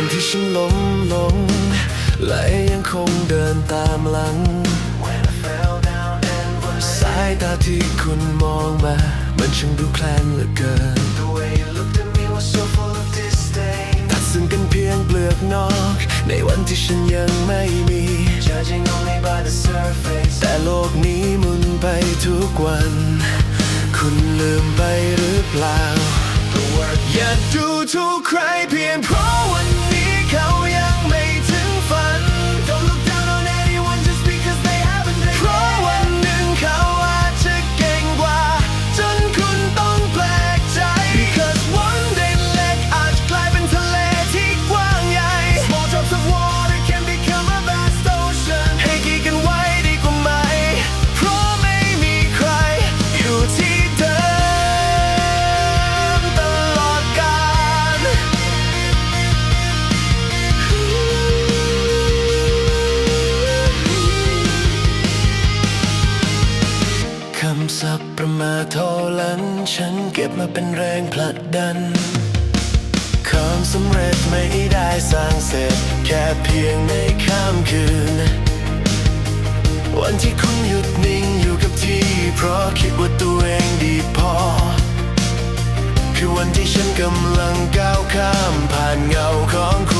วันที่ฉันล้มลงและยังคงเดินตามหลัง สายตาที่คุณมองมา มันช่างดูแคลนเหลือเกินตัดซึ่งกันเพียงเปลือกนอก ในวันที่ฉันยังไม่มี แต่โลกนี้หมุนไปทุกวัน คุณลืมไปหรือเปล่าอย่าดูถูกครำศัพท์ประมาทโทลัน ฉันเก็บมาเป็นแรงผลักดัน ความสำเร็จไม่ได้สร้างเสร็จ แค่เพียงในข้ามคืน วันที่คุณหยุดนิ่งอยู่กับที่ เพราะคิดว่าตัวเองดีพอ คือวันที่ฉันกำลังก้าวข้ามผ่านเงาของคุณ